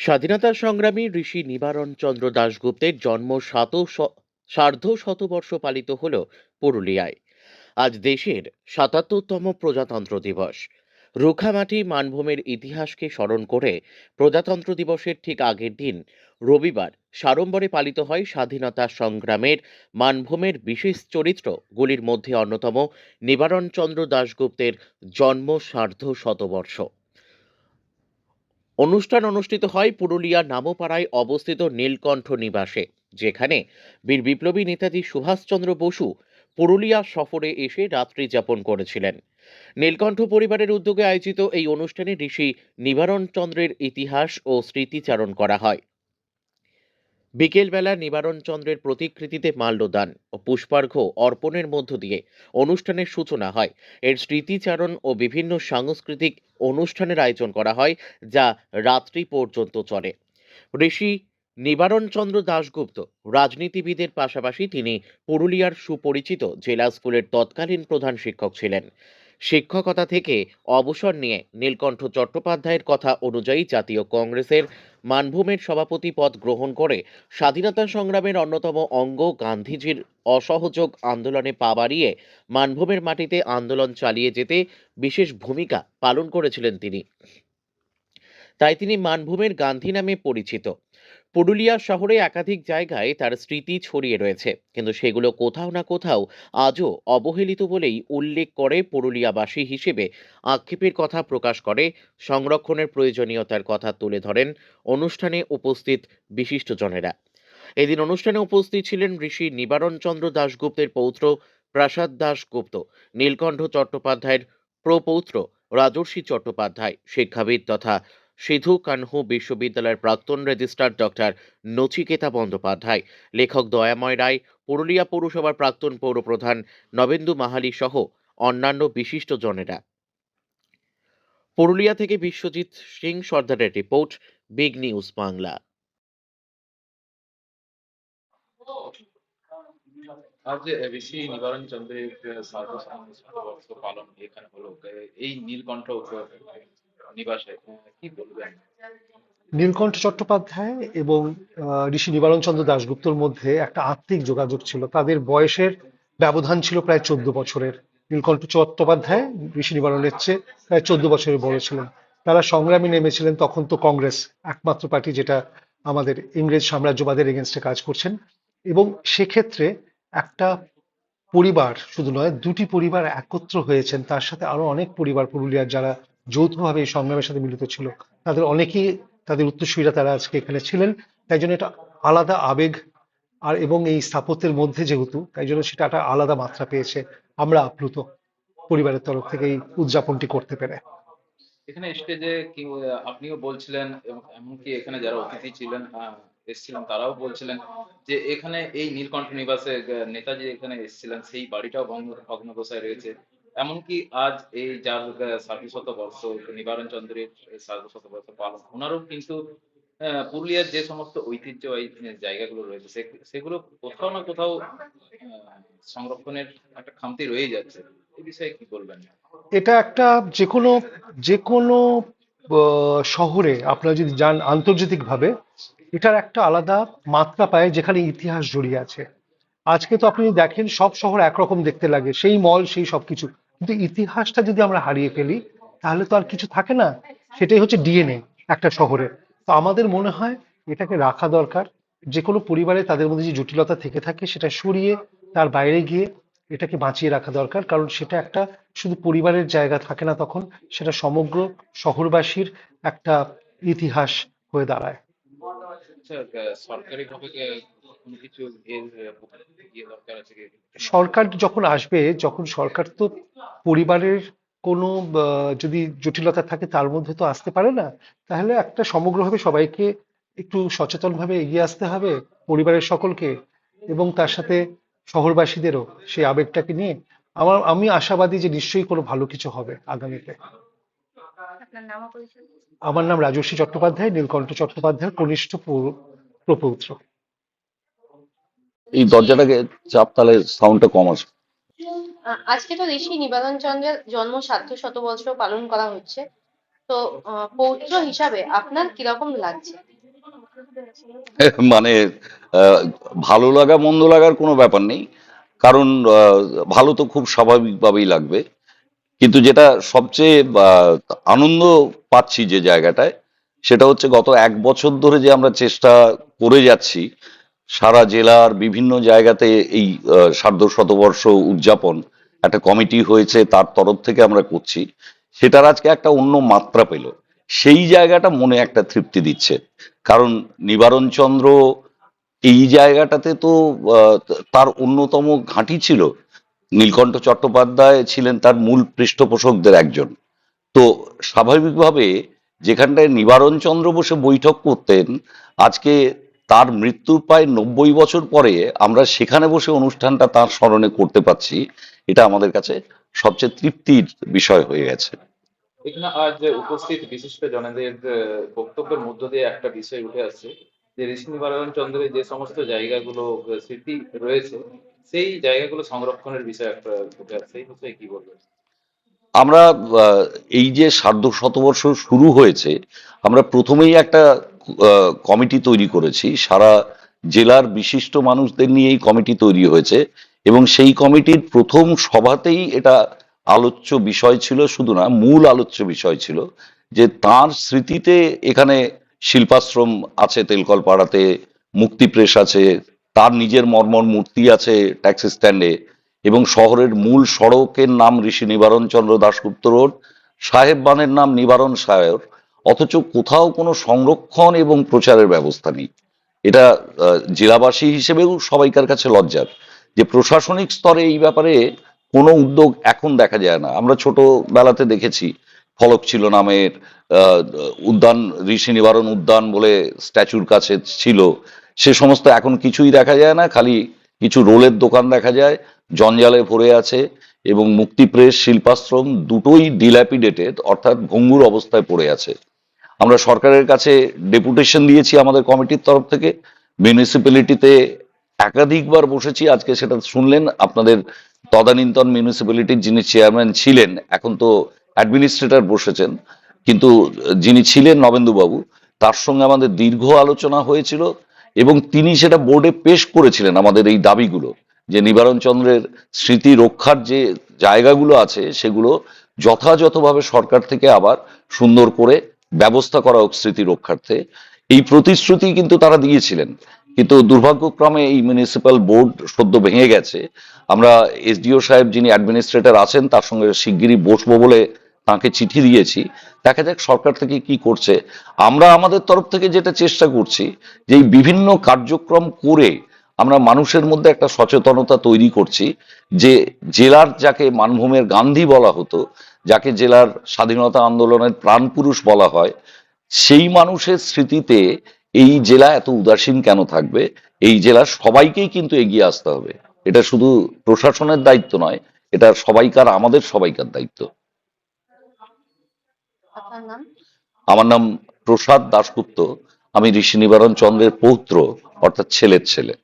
স্বাধীনতা সংগ্রামী ঋষি নিবারণ চন্দ্র দাশগুপ্তের জন্ম শ- সার্ধ শতবর্ষ পালিত হল পুরুলিয়ায়। আজ দেশের সাতাত্তরতম প্রজাতন্ত্র দিবস। রুখামাটি মানভূমের ইতিহাসকে স্মরণ করে প্রজাতন্ত্র দিবসের ঠিক আগের দিন রবিবার সাড়ম্বরে পালিত হয় স্বাধীনতা সংগ্রামের মানভূমের বিশেষ চরিত্রগুলির মধ্যে অন্যতম নিবারণ চন্দ্র দাশগুপ্তের জন্ম সার্ধ শতবর্ষ। অনুষ্ঠান অনুষ্ঠিত হয় পুরুলিয়া নামোপাড়ায় অবস্থিত নীলকণ্ঠ নিবাসে, যেখানে বীর বিপ্লবী নেতাজি সুভাষচন্দ্র বসু পুরুলিয়া সফরে এসে রাত্রি যাপন করেছিলেন। নীলকণ্ঠ পরিবারের উদ্যোগে আয়োজিত এই অনুষ্ঠানে ঋষি নিবারণ চন্দ্রের ইতিহাস ও স্মৃতিচারণ করা হয়। বিকেলবেলা নিবারণ চন্দ্রের প্রতিকৃতিতে মাল্যদান ও পুষ্পার্ঘ্য অর্পণের মধ্য দিয়ে অনুষ্ঠানের সূচনা হয়। এর স্মৃতিচারণ ও বিভিন্ন সাংস্কৃতিক অনুষ্ঠানের আয়োজন করা হয়, যা রাত্রি পর্যন্ত চলে। ঋষি নিবারণ চন্দ্র দাশগুপ্ত রাজনীতিবিদের পাশাপাশি তিনি পুরুলিয়ার সুপরিচিত জেলা স্কুলের তৎকালীন প্রধান শিক্ষক ছিলেন। শিক্ষকতা থেকে অবসর নিয়ে নীলকণ্ঠ চট্টোপাধ্যায়ের কথা অনুযায়ী জাতীয় কংগ্রেসের মানভূমের সভাপতি পদ গ্রহণ করে স্বাধীনতা সংগ্রামের অন্যতম অঙ্গ গান্ধীজির অসহযোগ আন্দোলনে পা বাড়িয়ে মানভূমের মাটিতে আন্দোলন চালিয়ে যেতে বিশেষ ভূমিকা পালন করেছিলেন তিনি। তাই তিনি মানভূমের গান্ধী নামে পরিচিত। পুরুলিয়া শহরে একাধিক জায়গায় তার স্মৃতি ছড়িয়ে রয়েছে। কিন্তু সেগুলো কোথাও না কোথাও আজও অবহেলিত বলেই উল্লেখ করে পুরুলিয়াবাসী হিসেবে। আক্ষেপের কথা প্রকাশ করে, সংরক্ষণের প্রয়োজনীয়তার কথা তুলে ধরেন অনুষ্ঠানে উপস্থিত বিশিষ্টজনেরা। এদিন অনুষ্ঠানে উপস্থিত ছিলেন ঋষি নিবারণ চন্দ্র দাশগুপ্তের পৌত্র প্রাসাদ দাশগুপ্ত, নীলকণ্ঠ চট্টোপাধ্যায়ের প্রপৌত্র রাজর্ষি চট্টোপাধ্যায়, শিক্ষাবিদ তথা সিধু কানহু বিশ্ববিদ্যালয়ের প্রাক্তন রেজিস্ট্রার ডক্টর নচিকেতা বন্দ্যোপাধ্যায়, লেখক দয়াময় রায়, পুরুলিয়া পৌরসভার প্রাক্তন পৌরপ্রধান নবেন্দু মাহালি সহ অন্যান্য বিশিষ্টজনেরা পুরুলিয়া থেকে বিশ্বজিৎ সিং সর্দারের রিপোর্ট, বিগ নিউজ বাংলা। আজ নিবারণ চন্দ্রের পালন এখানে হলো, এই নীলকণ্ঠ নীলকণ্ঠ চট্টোপাধ্যায় এবং ঋষি নিবারণ চন্দ্র দাশগুপ্তর মধ্যে একটা আত্মিক যোগাযোগ ছিল। তাদের বয়সের ব্যবধান ছিল প্রায় চোদ্দ বছরের। নীলকণ্ঠ চট্টোপাধ্যায় ঋষি নিবারণের চেয়ে প্রায় চোদ্দ বছরের বড় ছিলেন। তারা সংগ্রামে নেমেছিলেন, তখন তো কংগ্রেস একমাত্র পার্টি যেটা আমাদের ইংরেজ সাম্রাজ্যবাদের এগেনস্টে কাজ করছেন। এবং সেক্ষেত্রে একটা পরিবার শুধু নয়, দুটি পরিবার একত্র হয়েছেন। তার সাথে আরও অনেক পরিবার পুরুলিয়ার যারা যৌথভাবে এই সংগ্রামের সাথে মিলিত ছিল। তাদের অনেকেই তাদের উত্তরসূরিরা তারা আজকে এখানে ছিলেন। তাই জন্য এটা আলাদা আবেগ আর এবং এই স্থাপত্যের মধ্যে যেহেতু, তাই জন্য সেটা একটা আলাদা মাত্রা পেয়েছে আমরা আপ্লুত পরিবারের তরফ থেকে এই উদযাপনটি করতে পেরে। এখানে স্টেজে কি, আপনিও বলছিলেন এমনকি এখানে যারা অতিথি ছিলেন এসেছিলেন, তারাও বলছিলেন যে এখানে এই নীলকণ্ঠ নিবাসে নেতাজি এখানে এসেছিলেন, সেই বাড়িটাও ভগ্ন- ভগ্নদশায় রয়েছে। এমনকি আজ এই যার আহ, সার্ধ শত বর্ষ নিবারণ চন্দ্রের এই সার্ধ শত বর্ষ পালন ওনারও কিন্তু পুরুলিয়ার যে সমস্ত ঐতিহ্যবাহী জায়গাগুলো রয়েছে সেগুলো কোথাও না কোথাও সংরক্ষণের একটা খামতি রয়ে যাচ্ছে। এই বিষয়ে কি বলবেন? এটা একটা যে কোনো যে কোনো শহরে আপনারা যদি যান আন্তর্জাতিকভাবে এটার একটা আলাদা মাত্রা পায় যেখানে ইতিহাস জড়িয়ে আছে। আজকে তো আপনি দেখেন সব শহর একরকম দেখতে লাগে, সেই মল, সেই সবকিছু। কিন্তু ইতিহাসটা যদি আমরা হারিয়ে ফেলি, তাহলে তো আর কিছু থাকে না। সেটাই হচ্ছে ডিএনএ একটা শহরে। তো আমাদের মনে হয় এটাকে রাখা দরকার। যে কোনো পরিবারে তাদের মধ্যে যে জটিলতা থেকে থাকে, সেটা সরিয়ে তার বাইরে গিয়ে এটাকে বাঁচিয়ে রাখা দরকার। কারণ সেটা একটা শুধু পরিবারের জায়গা থাকে না তখন, সেটা সমগ্র শহরবাসীর একটা ইতিহাস হয়ে দাঁড়ায়। আচ্ছা সরকারি ভাবে কোনো কিছু এর ইয়ে দরকার আছে কি? সরকার যখন আসবে যখন সরকার তো পরিবারের কোনো যদি জটিলতা থাকে তার মধ্যে তো আসতে পারে না তাহলে একটা সমগ্রভাবে সবাইকে একটু সচেতনভাবে এগিয়ে আসতে হবে পরিবারের সকলকে এবং তার সাথে শহরবাসীদেরও সেই আবেগটাকে নিয়ে। আমার আমি আশাবাদী যে নিশ্চয়ই কোনো ভালো কিছু হবে আগামীতে। আমার নাম রাজর্ষি চট্টোপাধ্যায় নীলকণ্ঠ চট্টোপাধ্যায়ের কনিষ্ঠ প্রপৌত্র। এই দরজাটাকে চাপ তাহলে সাউন্ডটা কম আহ, আজকে তো ঋষি নিবারণ চন্দ্রের জন্ম সার্ধ শত বছর পালন করা হচ্ছে। তো পৌত্র হিসাবে আপনার কীরকম লাগছে? মানে ভালো লাগা মন্দ লাগার কোনো ব্যাপার নেই। কারণ ভালো তো খুব স্বাভাবিকভাবেই লাগবে। কিন্তু যেটা সবচেয়ে আনন্দ পাচ্ছি যে জায়গাটায় সেটা হচ্ছে গত এক বছর ধরে যে আমরা চেষ্টা করে যাচ্ছি সারা জেলার বিভিন্ন জায়গাতে এই সার্ধ শতবর্ষ উদযাপন একটা কমিটি হয়েছে, তার তরফ থেকে আমরা করছি। সেটার আজকে একটা অন্য মাত্রা পেল। সেই জায়গাটা মনে একটা তৃপ্তি দিচ্ছে। কারণ নিবারণ চন্দ্র এই জায়গাটাতে তো তার অন্যতম ঘাঁটি ছিল। নীলকণ্ঠ চট্টোপাধ্যায় ছিলেন তার মূল পৃষ্ঠপোষকদের একজন। তো স্বাভাবিকভাবে যেখানটায় নিবারণ চন্দ্র বসে বৈঠক করতেন, আজকে তার মৃত্যুর প্রায় নব্বই বছর পরে আমরা সেখানে বসে অনুষ্ঠানটা তার স্মরণে করতে পারছি। এটা আমাদের কাছে সবচেয়ে তৃপ্তির বিষয় হয়ে গেছে। এখানে আজ উপস্থিত বিশিষ্ট জনেদের বক্তব্যের মধ্য দিয়ে একটা বিষয় উঠে আসছে যে ঋষি নিবারণ চন্দ্রের যে সমস্ত জায়গাগুলো স্মৃতি রয়েছে সেই জায়গাগুলো সংরক্ষণের বিষয় একটা উঠে আসছে। এই বিষয়ে কি বলবেন? আমরা এই যে সার্ধ শতবর্ষ শুরু হয়েছে আমরা প্রথমেই একটা কমিটি তৈরি করেছি। সারা জেলার বিশিষ্ট মানুষদের নিয়ে এই কমিটি তৈরি হয়েছে এবং সেই কমিটির প্রথম সভাতেই এটা আলোচ্য বিষয় ছিল, শুধু না, মূল আলোচ্য বিষয় ছিল যে তার স্মৃতিতে এখানে শিল্পাশ্রম আছে, তেলকলপাড়াতে মুক্তি প্রেস আছে, তার নিজের মর্মর মূর্তি আছে ট্যাক্সি স্ট্যান্ডে এবং শহরের মূল সড়কের নাম ঋষি নিবারণ চন্দ্র দাশগুপ্ত রোড, সাহেব বানের নাম নিবারণ সাহেব অথচ কোথাও কোনো সংরক্ষণ এবং প্রচারের ব্যবস্থা নেই। এটা জেলাবাসী হিসেবেও সবাইকার কাছে লজ্জার যে প্রশাসনিক স্তরে এই ব্যাপারে কোনো উদ্যোগ এখন দেখা যায় না। আমরা ছোটবেলাতে দেখেছি, ফলক ছিল নামের উদ্যান, ঋষি নিবারণ উদ্যান বলে স্ট্যাচুর কাছে ছিল। সে সমস্ত এখন কিছুই দেখা যায় না, খালি কিছু রোলের দোকান দেখা যায়, জঞ্জালে ভরে আছে এবং মুক্তি প্রেস শিল্পাশ্রম দুটোই ডিল্যাপিডেটেড অর্থাৎ ভঙ্গুর অবস্থায় পড়ে আছে। আমরা সরকারের কাছে ডেপুটেশন দিয়েছি আমাদের কমিটির তরফ থেকে। মিউনিসিপ্যালিটিতে একাধিকবার বসেছি, আজকে সেটা শুনলেন। আপনাদের তদানীন্তন মিউনিসিপ্যালিটির যিনি চেয়ারম্যান ছিলেন, এখন তো অ্যাডমিনিস্ট্রেটর বসেছেন, কিন্তু যিনি ছিলেন নবেন্দুবাবু, তার সঙ্গে আমাদের দীর্ঘ আলোচনা হয়েছিল এবং তিনি সেটা বোর্ডে পেশ করেছিলেন আমাদের এই দাবিগুলো যে নিবারণ চন্দ্রের স্মৃতি রক্ষার যে জায়গাগুলো আছে সেগুলো যথাযথভাবে সরকার থেকে আবার সুন্দর করে ব্যবস্থা করা হোক স্মৃতি রক্ষার্থে। এই প্রতিশ্রুতি কিন্তু তারা দিয়েছিলেন। কিন্তু দুর্ভাগ্যক্রমে এই মিউনিসিপ্যাল বোর্ড সদ্য ভেঙে গেছে। আমরা এসডিও সাহেব যিনি অ্যাডমিনিস্ট্রেটর আছেন, তার সঙ্গে শিগগিরই বসবো বলে তাকে চিঠি দিয়েছি। দেখা যাক সরকার থেকে কি করছে। আমরা আমাদের তরফ থেকে যেটা চেষ্টা করছি, যে বিভিন্ন কার্যক্রম করে আমরা মানুষের মধ্যে একটা সচেতনতা তৈরি করছি, যে জেলার যাকে মানভূমের গান্ধী বলা হতো যাকে জেলার স্বাধীনতা আন্দোলনের প্রাণপুরুষ বলা হয় সেই মানুষের স্মৃতিতে এই জেলা এত উদাসীন কেন থাকবে? এই জেলার সবাইকেই কিন্তু এগিয়ে আসতে হবে। এটা শুধু প্রশাসনের দায়িত্ব নয় এটা সবাইকার আমাদের সবাইকার দায়িত্ব। আমার নাম প্রসাদ দাশগুপ্ত আমি ঋষি নিবারণ চন্দ্রের পৌত্র অর্থাৎ ছেলের ছেলে।